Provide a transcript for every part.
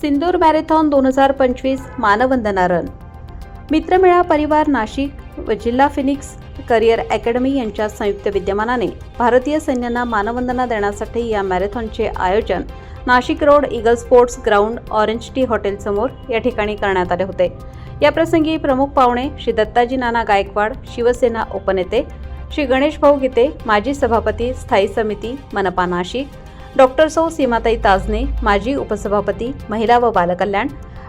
सिंदूर marathon दोन हजार पंचवीस मानवंदना रन मित्रमेळा परिवार नाशिक व जिल्हा फिनिक्स करिअर अकॅडमी यांच्या संयुक्त विद्यमानाने भारतीय सैन्यांना मानवंदना देण्यासाठी या मॅरेथॉनचे आयोजन Nashik road Eagle sports ground orange tea हॉटेलसमोर या ठिकाणी करण्यात आले होते. या प्रसंगी प्रमुख पाहुणे श्री दत्ताजी नाना गायकवाड शिवसेना उपनेते श्री गणेश भाऊ गीते माजी सभापती स्थायी समिती मनपा नाशिक डॉक्टर सौ सीमाताई ताजने माजी उपसभापती महिला व बालकल्याण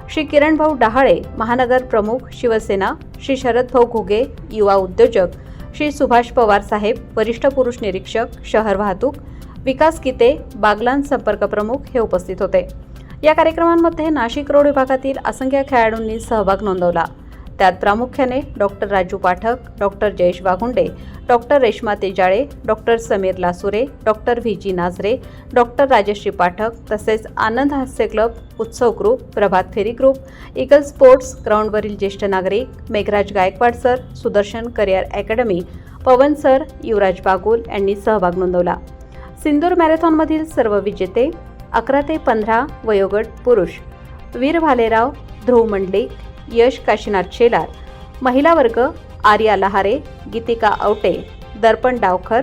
श्री किरणभाऊ डहाळे महानगर प्रमुख शिवसेना श्री शरद भाऊ घुगे युवा उद्योजक श्री सुभाष पवार साहेब वरिष्ठ पुरुष निरीक्षक शहर वाहतूक विकास किते बागलान संपर्क प्रमुख हे उपस्थित होते. या कार्यक्रमांमध्ये नाशिक रोड विभागातील असंख्य खेळाडूंनी सहभाग नोंदवला. त्यात प्रामुख्याने doctor Raju Pathak doctor Jayesh Waghunde doctor Reshma Tejale doctor Sameer Lasure doctor V G Nazare doctor Rajshree Pathak तसेच Anand Hasya club Utsav group Prabhat Pheri group Eagle sports ग्राउंडवरील ज्येष्ठ नागरिक Meghraj Gaikwad sir Sudarshan career academy Pavan sir Yuvraj Bagul यांनी सहभाग नोंदवला. सिंदूर मॅरेथॉनमधील सर्व विजेते अकरा ते पंधरा वयोगट पुरुष. वीर भालेराव ध्रुव मंडलिक यश काशीनाथ शेलार महिला वर्ग आर्या लहारे गीतिका आवटे दर्पण डावखर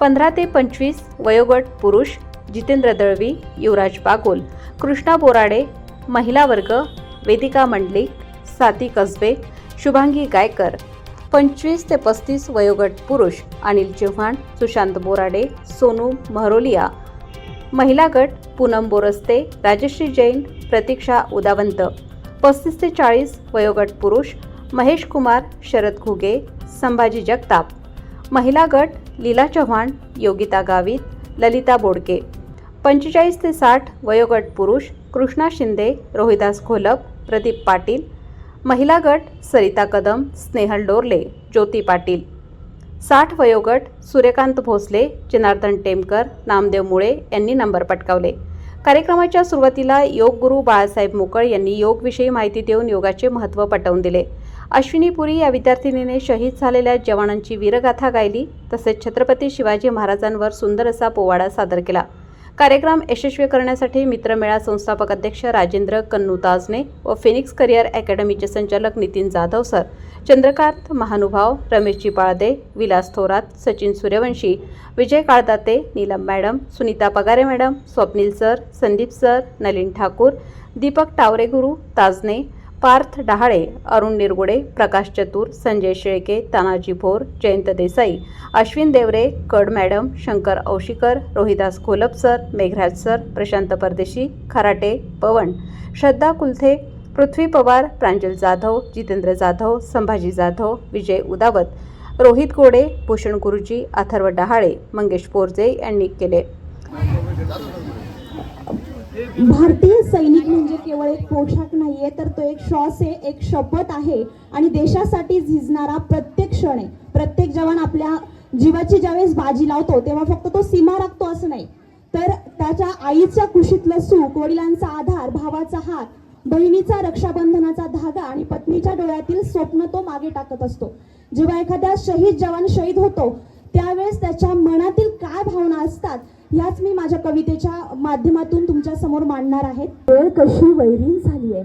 पंधरा ते पंचवीस वयोगट पुरुष जितेंद्र दळवी युवराज बागुल कृष्णा बोराडे महिला वर्ग वेदिका मंडलिक साती कसबे शुभांगी गायकर पंचवीस ते पस्तीस वयोगट पुरुष अनिल चव्हाण सुशांत बोराडे सोनू महरोलिया महिला गट पूनम बोरस्ते राजश्री जैन प्रतीक्षा उदावंत. पस्तीस ते चाळीस वयोगट पुरुष महेश कुमार शरद घुगे संभाजी जगताप. महिला गट लीला चव्हाण योगिता गावित ललिता बोडके. पंचेचाळीस ते साठ वयोगट पुरुष कृष्णा शिंदे रोहिदास घोलप प्रदीप पाटील. महिला गट सरिता कदम स्नेहल डोरले ज्योती पाटील. साठ वयोगट सूर्यकांत भोसले जनार्दन टेमकर नामदेव मुळे यांनी नंबर पटकावले. कार्यक्रमाच्या सुरुवातीला योग गुरु बाळासाहेब मोकळ यांनी योगविषयी माहिती देऊन योगाचे महत्त्व पटवून दिले. अश्विनी पुरी या विद्यार्थिनीने शहीद झालेल्या जवानांची वीरगाथा गायली तसेच छत्रपती शिवाजी महाराजांवर सुंदर असा पोवाडा सादर केला. कार्यक्रम यशस्वी करण्यासाठी मित्रमेळा संस्थापक अध्यक्ष राजेंद्र कन्नू ताजने व फिनिक्स करिअर अकॅडमीचे संचालक नितीन जाधव सर चंद्रकांत महानुभाव Ramesh Palde Vilas Thorat Sachin Suryavanshi Vijay Kaldate Neelam madam Sunita Pagare madam Swapnil sir Sandeep sir Nalin Thakur Deepak टावरेगुरू Tajne Parth Dahale Arun Nirgude Prakash Chatur Sanjay Shelke Tanaji Bhor Jayant Desai Ashwin Deore Kad madam Shankar Aushikar Rohidas Kholap sir Meghraj sir Prashant Pardeshi Kharate Pawan श्रद्धा कुलथे पृथ्वी पवार प्रांजल जाधव जितेंद्र जाधव संभाजी जाधव विजय उदावत रोहित गोडे भूषण गुरुजी अथर्व डहाळे मंगेश पोरजे यांनी केले. भारतीय सैनिक म्हणजे केवळ एक पोशाख नाहीये तर तो एक श्वास आहे एक शपथ आहे. आणि देशासाठी झिजणारा प्रत्येक क्षण आहे. प्रत्येक जवान आपल्या जीवाची ज्यावेळेस बाजी लावतो तेव्हा फक्त तो सीमा राखतो असं नाही. तर त्याच्या आईच्या कुशीतलं सुख वडिलांचा आधार भावाचा हात बहिणीचा रक्षाबंधनाचा धागा आणि पत्नीच्या डोळ्यातील स्वप्न तो मागे टाकत असतो. जेव्हा एखाद्या शहीद जवान शहीद होतो त्यावेळेस त्याच्या मनातील काय भावना असतात ह्याच मी माझ्या कवितेच्या माध्यमातून तुमच्यासमोर मांडणार आहेत वेळ कशी वैरीण झालीये?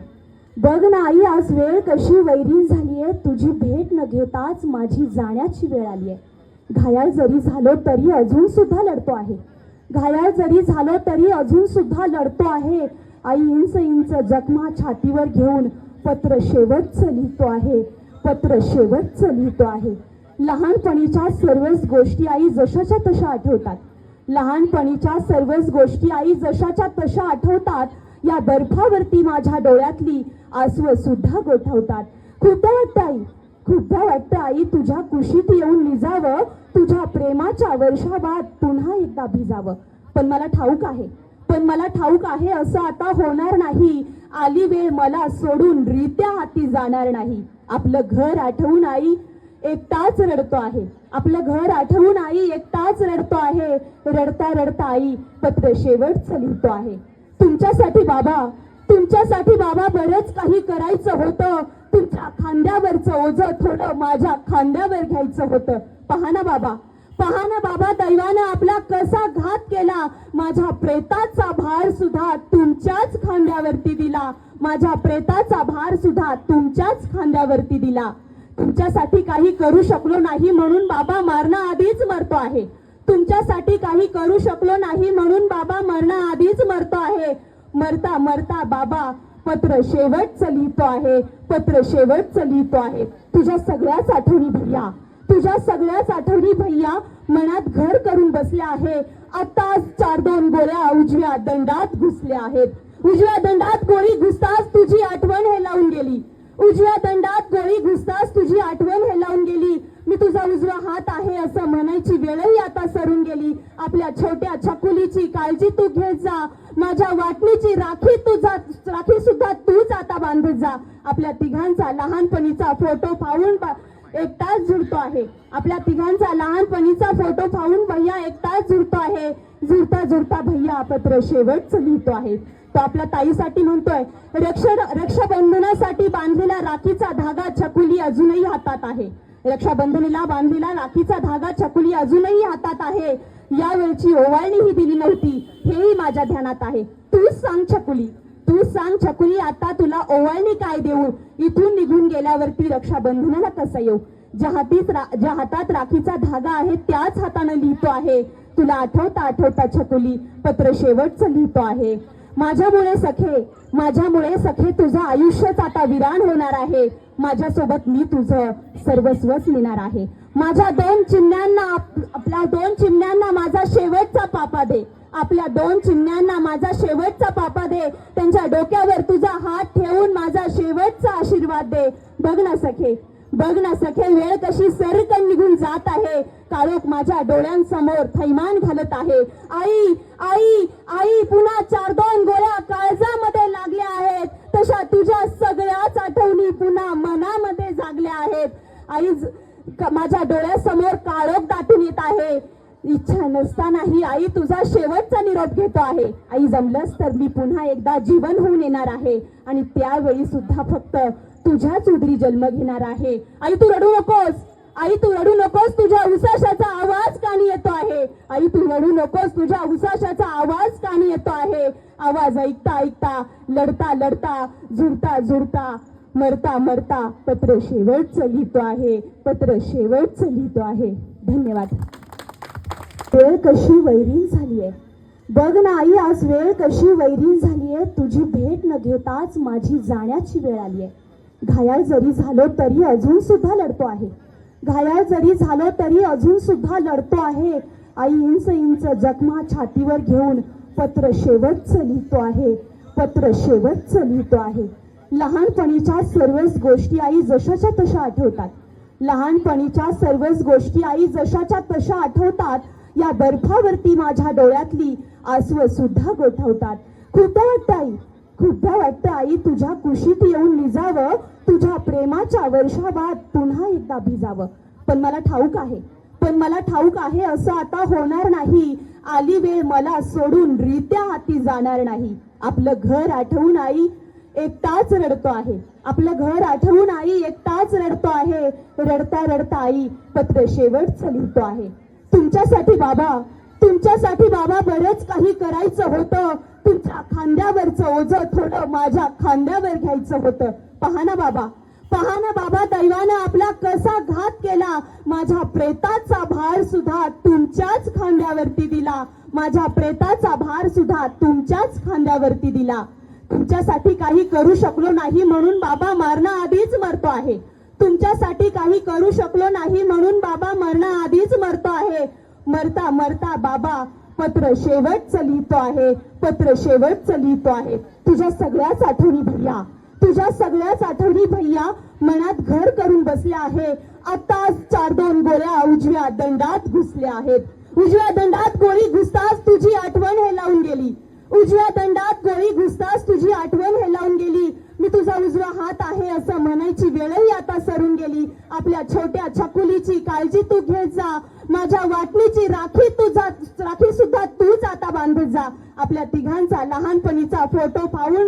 बघ ना आई आज वेळ कशी वैरीण झालीये? तुझी भेट न घेताच माझी जाण्याची वेळ आली आहे घायाळ जरी झालो तरी अजून सुद्धा लढतो आहे. घायाळ जरी झालो तरी अजून सुद्धा लढतो आहे. आई इंच इंच जखमा छातीवर घेऊन पत्र शेवटचं लिहितो आहे. पत्र शेवटचं लिहितो आहे. लहानपणीच्या सर्वच गोष्टी आई जशाच्या तशा आठवतात. लहानपणीच्या सर्वच गोष्टी आई जशाच्या तशा आठवतात या बर्फावरती माझ्या डोळ्यातली आसव सुद्धा गोठवतात. खूपदा वाटतं आई खूपदा वाटतं आई तुझ्या कुशीत येऊन निजावं तुझ्या प्रेमाच्या वर्षाबाद पुन्हा एकदा भिजावं. पण मला ठाऊक आहे पण मला ठाऊक आहे असं आता होणार नाही. आली वेळ मला सोडून रित्या हाती जाणार नाही. आपलं घर आठवून आई एकटाच रडतो आहे. आपलं घर आठवून आई एकटाच रडतो आहे. रडता रडता आई पत्र शेवटचं लिहितो आहे. तुमच्यासाठी बाबा तुमच्यासाठी बाबा बरंच काही करायचं होतं. तुमच्या खांद्यावरचं ओझं थोडं माझ्या खांद्यावर घ्यायचं होतं. पहा ना बाबा पहा ना बाबा दैवानं आपला कसा घात केला. माझ्या प्रेताचा भार सुद्धा तुमच्याच खांद्यावरती दिला. माझ्या प्रेताचा भार सुद्धा तुमच्याच खांद्यावरती दिला. तुमच्यासाठी काही करू शकलो नाही म्हणून बाबा मरणाआधीच मरतो आहे. तुमच्यासाठी काही करू शकलो नाही म्हणून बाबा मरणाआधीच मरतो आहे. मरता मरता बाबा पत्र शेवटचं लिहितो आहे. पत्र शेवटचं लिहितो आहे. तुझ्या सगळ्याच आठवणी भैया तुझ्या सगळ्याच आठवणी भैया मनात घर करून बसल्या आहे. आता चार दोन गोळ्या उजव्या दंडात घुसल्या आहेत. उजव्या दंडात गोळी घुसताच तुझी आठवण हे लावून गेली. उजव्या दंडात गोळी घुसताच तुझी आठवण हेलावून गेली. मी तुझा उजवा हात आहे असं म्हणायची वेळही आता सरून गेली. आपल्या छोट्या छकुलीची काळजी तू घेत जा. माझ्या वाटणीची राखी तुझा राखी सुद्धा तूच आता बांधत जा. आपल्या तिघांचा लहानपणीचा फोटो पाहून एकटाच एक तास जुळतो आहे. आपल्या तिघांचा लहानपणीचा फोटो पाहून भैया एक तास जुळतो आहे. झुरता झुरता भैया पत्र शेवटचं लिहितो आहे. तो आपल्या ताईसाठी म्हणतोय. रक्ष रक्षाबंधनासाठी बांधलेला राखीचा धागा छकुली अजूनही हातात आहे. रक्षाबंधनीला बांधलेला राखीचा धागा छकुली अजूनही हातात आहे. यावेळची ओवाळणी ही दिली नव्हती. हेही माझ्या ध्यानात आहे. तूच सांग छकुली. तू सांग छकुली आता तुला ओवाळणी काय देऊ? इथून निघून गेल्यावरती रक्षाबंधनाला कसं येऊ? ज्या हातीच रा- ज्या हातात राखीचा धागा आहे त्याच हातानं लिहितो आहे. तुला आठवता आठवता छकुली पत्र शेवटचं लिहितो आहे. माझ्यामुळे सखे माझ्यामुळे सखे तुझं आयुष्यच आता विराण होणार आहे. माझ्यासोबत मी तुझं सर्वस्वच लिहिणार आहे. माझ्या दोन चिन्ह्यांना आपल्या दोन चिन्ह्यांना माझा शेवटचा पापा दे. आपल्या दोन चिन्ह्यांना माझा शेवटचा पापा दे. त्यांच्या डोक्यावर तुझा हात ठेवून माझा शेवटचा आशीर्वाद दे. बघ ना सखे बघ ना सखे वेळ कशी सरकन निघून जात आहे. काळोख माझ्या डोळ्यांसमोर थैमान घालत आहे. आई आई आई पुन्हा चार दोन गोळ्या काळजामध्ये लागल्या आहेत. तशा तुझ्या सगळ्याच आठवणी पुन्हा मनामध्ये जागल्या आहेत. आई माझ्या डोळ्यासमोर काळोख दाटून येत आहे. इच्छा नसतानाही आई तुझा शेवटचा निरोप घेतो आहे. आई जमलंच तर मी पुन्हा एकदा जीवन होऊन येणार आहे. आणि त्यावेळी सुद्धा फक्त तुझ्याच उदरी जन्म घेणार आहे. आई तू रडू नकोस. आई तू रडू नकोस. तुझ्या उसाशाचा आवाज कानी येतो आहे. आई तू रडू नकोस. तुझ्या उसाशाचा आवाज कानी येतो आहे. आवाज ऐकता ऐकता लढता लढता झुरता झुरता मरता मरता पत्र शेवटचं लिहितो आहे. पत्र शेवटचं लिहितो आहे. धन्यवाद. वेळ कशी वैरीण झालीये बघ ना आई आज वेळ कशी वैरीण झालीये तुझी भेट न घेताच माझी जाण्याची वेळ आलीये घायाळ जरी झालो तरी अजून सुद्धा लढतो आहे. घायाळ जरी झालो तरी अजून सुद्धा लढतो आहे. आई इंच इंच जखमा छातीवर घेऊन पत्र शेवटचं लिहितो आहे. पत्र शेवटचं लिहितो आहे. लहानपणीच्या सर्वच गोष्टी आई जशाच्या तशा आठवतात. लहानपणीच्या सर्वच गोष्टी आई जशाच्या तशा आठवतात. या बर्फावरती माझ्या डोळ्यातली आसव सुद्धा गोठवतात. खूपदा वाटतं आई. खूपदा वाटतं आई तुझ्या कुशीत येऊन निजावं. तुझ्या प्रेमाच्या वर्षाबाद पुन्हा एकदा भिजावं. पण मला ठाऊक आहे. पण मला ठाऊक आहे असं आता होणार नाही. आली वेळ मला सोडून रित्या हाती जाणार नाही. आपलं घर आठवून आई एकटाच रडतो आहे. आपलं घर आठवून आई एकटाच रडतो आहे. रडता रडता आई पत्र शेवटचं लिहितो आहे. तुमच्यासाठी बाबा तुमच्यासाठी बाबा बरंच काही करायचं होतं. तुमच्या खांद्यावरचं ओझं थोडं माझ्या खांद्यावर घ्यायचं होतं. पहा ना बाबा पहा ना बाबा दैवानं आपला कसा घात केला. माझ्या प्रेताचा भार सुद्धा तुमच्याच खांद्यावरती दिला. माझ्या प्रेताचा भार सुद्धा तुमच्याच खांद्यावरती दिला. तुमच्यासाठी काही करू शकलो नाही म्हणून बाबा मरणाआधीच मरतो आहे. तुमच्यासाठी काही करू शकलो नाही म्हणून बाबा मरणाआधीच मरतो आहे. मरता मरता बाबा पत्र शेवटचं लिहितो आहे. पत्र शेवटचं लिहितो आहे. तुझ्या सगळ्याच आठवणी भैया तुझ्या सगळ्याच आठवणी भैया मनात घर करून बसल्या आहे. आता चार दोन गोळ्या उजव्या दंडात घुसल्या आहेत. उजव्या दंडात गोळी घुसताच तुझी आठवण हे लावून गेली. उजव्या दंडात गोळी घुसताच तुझी आठवण हे लावून गेली. मी तुझा उजवा हात आहे असं म्हणायची वेळही आता सरून गेली. आपल्या छोट्या छकुलीची काळजी तू घेत जा. माझ्या वाटणीची राखी तुझा राखी सुद्धा तूच आता बांधत जा. आपल्या तिघांचा लहानपणीचा फोटो पाहून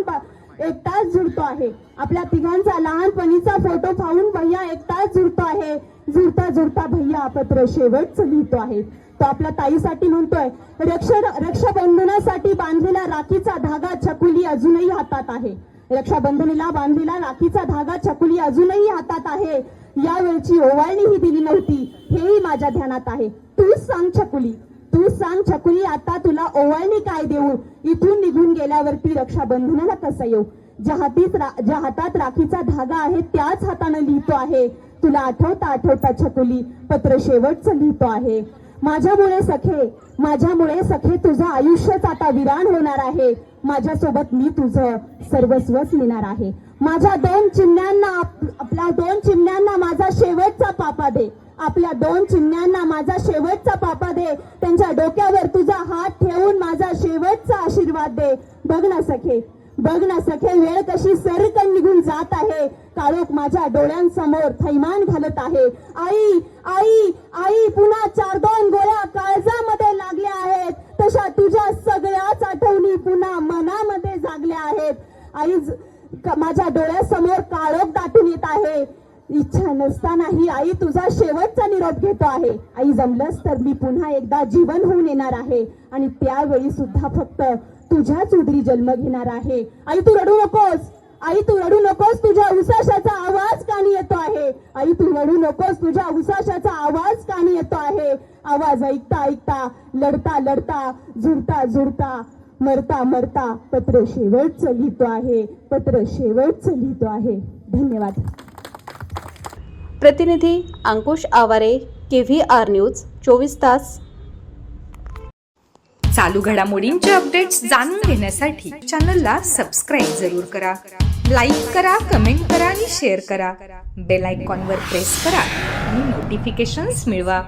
एक एकटाच जुळतो आहे. आपल्या तिघांचा लहानपणीचा फोटो पाहून भैया एकटाच जुळतो आहे. जुळता झुरता भैया पत्र शेवटचं लिहितो आहे. तो आपल्या ताईसाठी म्हणतोय रक्ष रक्षाबंधनासाठी बांधलेला राखीचा धागा छकुली अजूनही हातात आहे. रक्षाबंधनीला बांधलेला राखीचा धागा छकुली अजूनही हातात आहे. यावेळची ओवाळणीही दिली नव्हती. हेही माझ्या ध्यानात आहे. तूच सांग छकुली. तू सांग छकुली आता तुला ओवाळणी काय देऊ? इथून निघून गेल्यावरती रक्षाबंधनाला कसं येऊ? ज्या हातीत ज्या हातात राखीचा धागा आहे त्याच हाताने लिहितो आहे. तुला आठवता आठवता छकुली पत्र शेवटचं लिहितो आहे. माझ्यामुळे सखे माझ्यामुळे सखे तुझं आयुष्यच आता विराण होणार आहे. माझ्यासोबत मी तुझं सर्वस्वच लिहिणार आहे. माझ्या दोन चिमण्यांना आपल्या दोन चिमण्यांना माझा शेवटचा पापा दे. आपल्या दोन चिमण्यांना माझा शेवटचा पापा दे. त्यांच्या डोक्यावर तुझा हात ठेवून माझा शेवटचा आशीर्वाद दे. बघ ना सखे बघ ना सखे वेळ कशी सरकन निघून जात आहे. काळोख माझ्या डोळ्यांसमोर थैमान घालत आहे. आई आई आई पुन्हा चार दोन गोळ्या काळजामध्ये लागल्या आहेत. तशा तुझ्या सगळ्याच आठवणी पुन्हा मनामध्ये जागल्या आहेत. आई माझ्या डोळ्यासमोर काळोख दाटून येत आहे. इच्छा नसतानाही आई तुझा शेवटचा निरोप घेतो आहे. आई जमलंस तर मी पुन्हा एकदा जीवन होऊन येणार आहे. आणि त्यावेळी सुद्धा फक्त तुझ्याच उदरी जन्म घेणार आहे. आई तू रडू नकोस. आई तू रडू नकोस तुझ्या उसाशाचा आवाज कानी येतो आहे. आई तू रडू नकोस तुझ्या उसाशाचा आवाज कानी येतो आहे. आवाज ऐकता ऐकता लढता लढता झुरता झुरता मरता मरता पत्र शेवटचं लिहितो आहे. पत्र शेवटचं लिहितो आहे. धन्यवाद. प्रतिनिधी Ankush Aware K V R news चोवीस तास. चालू घडामोडींचे अपडेट्स जाणून घेण्यासाठी चॅनलला सबस्क्राईब जरूर करा. लाईक करा कमेंट करा आणि शेअर करा. बेल आयकॉनवर प्रेस करा आणि नोटिफिकेशन्स मिळवा.